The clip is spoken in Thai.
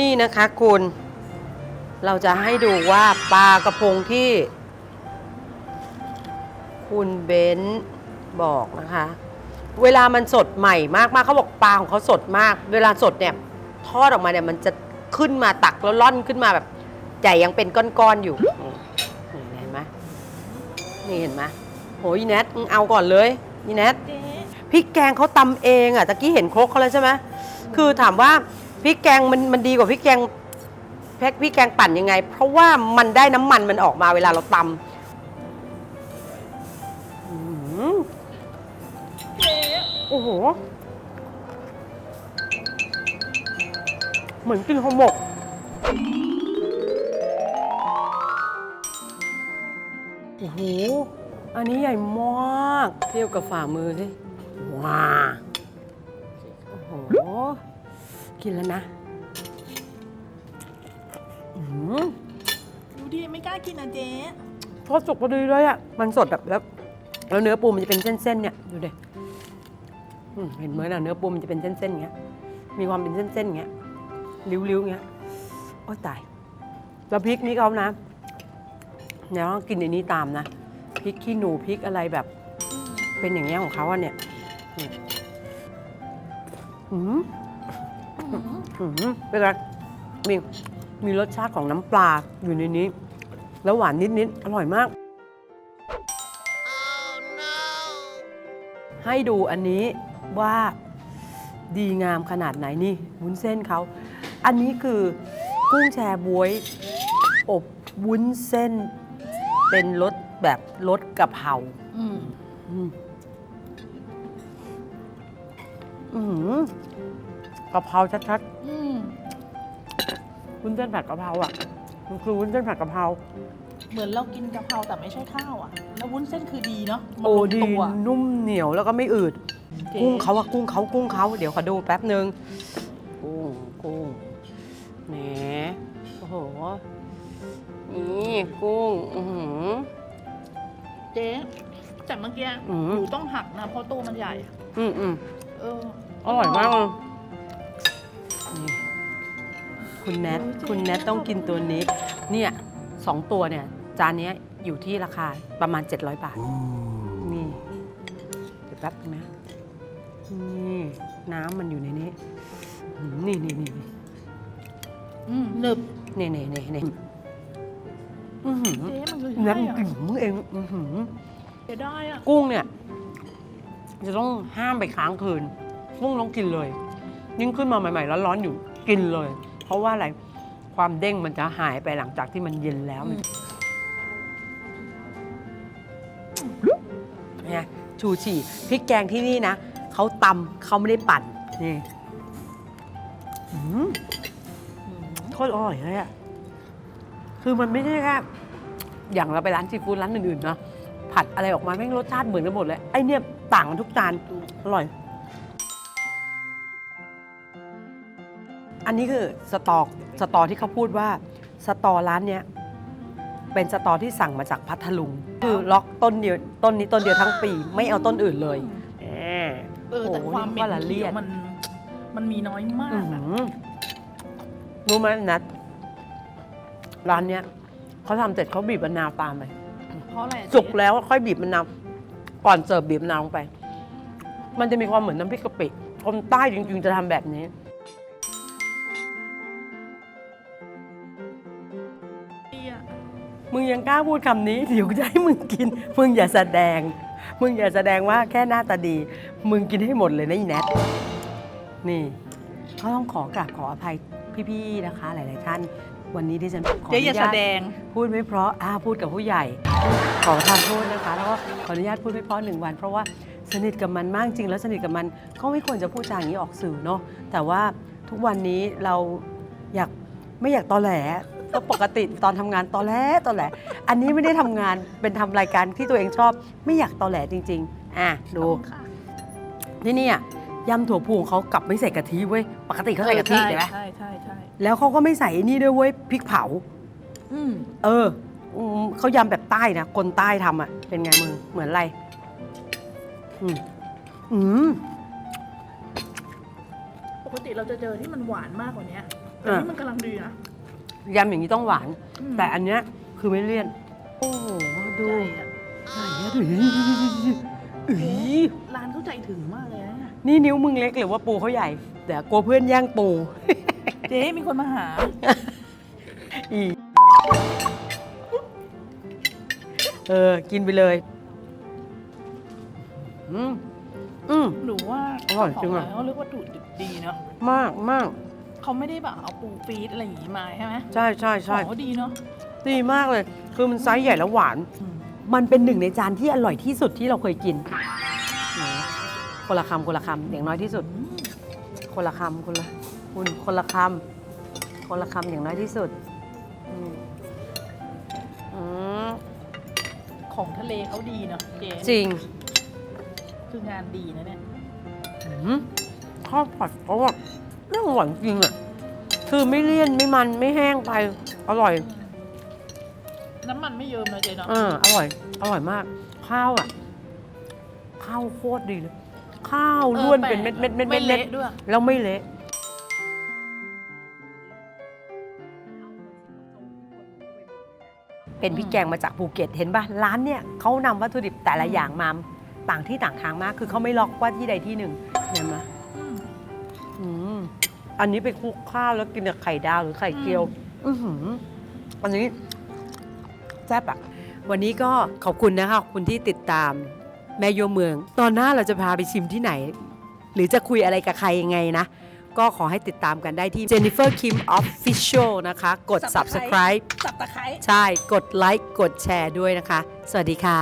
นี่นะคะคุณ เราจะให้ดูว่าปลากระพงที่ คุณเบนซ์บอกนะคะ เวลามันสดใหม่มากๆเขาบอกปลาของเขาสดมาก เวลาสดเนี่ยทอดออกมาเนี่ยมันจะขึ้นมาตักแล้วล่อนขึ้นมาแบบใหญ่ยังเป็นก้อนๆอยู่นี่นี่เห็นไหมนี่เห็นไหมโหยแนทมึงเอาก่อนเลยนี่แนทเจ๊พริกแกงเขาตำเองอะตะกี้เห็นครกเขาแล้วใช่ไหมคือถามว่า พริกแกงมันมันดีกว่าพริกแกงแพ็คพริกแกงปั่นยังไง เพราะว่ามันได้น้ำมันมันออกมาเวลาเราตำอื้อหือโอ้โห เหมือนกินห่อหมก โอ้โห อันนี้ใหญ่มาก เทียบกับฝ่ามือสิว้าโอ้โห กินแล้วนะอืมดูดิไม่กล้ากินนะเจ๊ทอดสุกพอดีเลยอะ มันสดแบบแล้ว แล้วเนื้อปูมันจะเป็นเส้นๆเนี่ย ดูดิอืมเห็นไหมล่ะเนื้อปูมันจะเป็นเส้นๆอย่างเงี้ย มีความเป็นเส้นๆอย่างเงี้ย ริ้วๆอย่างเงี้ย โอ้ยตาย แล้วพริกนี่เขานะเดี๋ยวต้องกินในนี้ตามนะ พริกขี้หนูพริกอะไรแบบ เป็นอย่างเงี้ยของเขาอะเนี่ยนี่อืมอืม เป็นไงมีมีรสชาติของน้ำปลาอยู่ในนี้ แล้วหวานนิดๆ อร่อยมากให้ดูอันนี้ว่าดีงามขนาดไหนนี่วุ้นเส้นเขา อันนี้คือกุ้งแชบวย อบวุ้นเส้น เป็นรสแบบรสกะเพราอืมอืมอื้อหือ กะเพราชัดอืมๆวุ้นเส้นผัดกะเพราอะมันคือวุ้นเส้นผัดกะเพราเหมือนเรากินกะเพราแต่ไม่ใช่ข้าวอะ แล้ววุ้นเส้นคือดีเนาะมันโอ้ลงดีตัวนุ่มเหนียวแล้วก็ไม่อืดเจ๊กุ้งเขาอะกุ้งเขากุ้งเขาเดี๋ยวขอดูแป๊บหนึ่งกุ้งกุ้งแหมโอ้โหนี่กุ้งอือหือเจ๊แต่เมื่อกี้อืมหนูต้องหักนะเพราะตัวมันใหญ่ อืมอืมเอออร่อยมากเลย คุณแนทโอ้ยเจ๊คุณแนทต้องกินตัวนี้ เนี่ยสองตัวเนี่ย จานเนี้ยอยู่ที่ราคาประมาณ 700 บาท นี่เดี๋ยวแป๊บนึงนะนี่น้ำมันอยู่ในนี้อืมนี่นี่นี่นี่อืมหนึบนี่นี่นี่นี่อื้อหือเจ๊มันคือแนทใช่อะกลิ่นมึงเองอื้อหือเจ๊ได้อะกุ้งเนี่ย จะต้องห้ามไปค้างคืน กุ้งต้องกินเลย ยิ่งขึ้นมาใหม่ๆแล้วร้อนๆอยู่กินเลยเพ ราะว่าอะไรความเด้งมันจะหายไปหลังจากที่มันเย็นแล้วเนี่ยชูชีพริกแกงที่นี่นะเขาตำเขาไม่ได้ปั่นนี่อืมโคตรอร่อยเลยอะคือมันไม่ใช่แค่อย่างเราไปร้านซีฟู้ดร้านอื่นๆเนาะผัดอะไรออกมาแม่งรสชาติเหมือนกันหมดเลยไอเนี่ยต่างกันทุกจานอร่อย อันนี้คือสตอสตอที่เขาพูดว่าสตอร้านเนี้ยเป็นสตอที่สั่งมาจากพัทลุง คือล็อกต้นเดียวต้นนี้ต้นเดียวทั้งปี ไม่เอาต้นอื่นเลยแหมเออ แต่โอ้โหความเหม็นี่ก็นละเลีเขียยดวมัน มันมีน้อยมากอื้ออะหือรู้ไหมนัดร้านเนี้ยเขาทำเสร็จเขาบีบมะนาวตามไป เพราะอะไรอะเจ๊สุกแล้วค่อยบีบมะนาวก่อนเสิร์ฟบีบมะนาวลงไป มันจะมีความเหมือนน้ำพริกกะปิคนใต้จริง ๆ จะทำแบบนี้ มึงยังกล้าพูดคำนี้เดี๋ยวกูจะให้มึงกิน มึงอย่าแสดง มึงอย่าแสดงว่าแค่หน้าตาดี มึงกินให้หมดเลยนะอีแนทนี่เขาต้องขอกราบขออภัยพี่ๆนะคะ หลาย ๆ ท่าน วันนี้ที่ฉันขอเจ๊ออย่านุแสญาตดง พูดไม่เพราะอ่าพูดกับผู้ใหญ่ ขอทานโทษนะคะ แล้วก็ขออนุญาตพูดไม่เพราะหนึ่งวัน เพราะว่าสนิทกับมันมากจริง แล้วสนิทกับมันก็ไม่ควรจะพูดจาอย่างนี้ออกสื่อเนาะแต่ว่าทุกวันนี้เราอยากไม่อยากตอแหล ก็ปกติตอนทำงานตอแหลตอแหล อันนี้ไม่ได้ทำงานเป็นทำรายการที่ตัวเองชอบ ไม่อยากตอแหลจริง ๆ อะดู ค่ะ ที่นี่อะยำถั่วพูของเขากลับไม่ใส่กะทิเว้ยปกติเขาใส่กะทิใช่เห็นไหมใช่ใช่ใช่แล้วเขาก็ไม่ใส่ไอ้นี่ด้วยเว้ยพริกเผา อืมเอออืมเขายำแบบใต้นะคนใต้ทำอะ เป็นไงมึงเหมือนอะไร อืมอืม ปกติเราจะเจอที่มันหวานมากกว่านี้แต่นี่มันกำลังดีนะ ยำอย่างนี้ต้องหวานอืมแต่อันเนี้ยคือไม่เลี่ยน โอ้โหดูใจอะไหนอะดูอีร้านเขาใจถึงมากเลยนะนี่นิ้วมึงเล็กหรือว่าปูเขาใหญ่เดี๋ยวกลัวเพื่อนแย่งปู เจ๊มีคนมาหา อีเออ กินไปเลย อืมอืม หนูว่าอร่อยจริงอะเาขร้านเขาเลือกวัตถุดิบดีเนาะ มากมาก เขาไม่ได้แบบเอาปูฟีดอะไรอย่างงี้มาใช่ไหมใช่ใช่ขใช่องเขาดีเนาะดีมากเลย คือมันไซส์ใหญ่แล้วหวานอืมมันเป็นหนึ่งในจานที่อร่อยที่สุดที่เราเคยกินไหนคนละคำคนละคำอย่างน้อยที่สุด คนละคำคนละคุณคนละคำคนละคำอย่างน้อยที่สุดอืมอืมของทะเลเขาดีเนาะเจ๊จริงคืองานดีนะเนี่ย อืมข้าวผัดเขาแบ บเรื่องหวานจริงอะ คือไม่เลี่ยนไม่มันไม่แห้งไป อร่อย น้ำมันไม่เยิ้มนะเจ๊เนาะอ่าอร่อย อร่อยมาก ข้าวอะ ข้าวโคตรดีเลย ข้าวล้วนเป็นเม็ดเม็ดเม็ดไม่เม็ดเละด้วย แล้วไม่เละเป็นพริกแกงมาจากภูเก็ตเห็นป่ะร้านเนี่ยเขานำวัตถุดิบแต่ละอย่างมาต่างที่ต่างทางมาก คือเขาไม่ล็อกว่าที่ใดที่หนึ่งเห็นไหมอืมอืม อันนี้ไปคลุกข้าวแล้วกินกับไข่ดาวหรือไข่เจียว อือหืออันนี้แซ่บอะวันนี้ก็ขอบคุณนะคะขอบคุณที่ติดตามแม่โยเมือง ตอนหน้าเราจะพาไปชิมที่ไหน หรือจะคุยอะไรกับใครยังไงนะ ก็ขอให้ติดตามกันได้ที่ Jennifer Kim Official นะคะ กด subscribe สับตะไคร้ ใช่ กดไลค์ กดแชร์ด้วยนะคะ สวัสดีค่ะ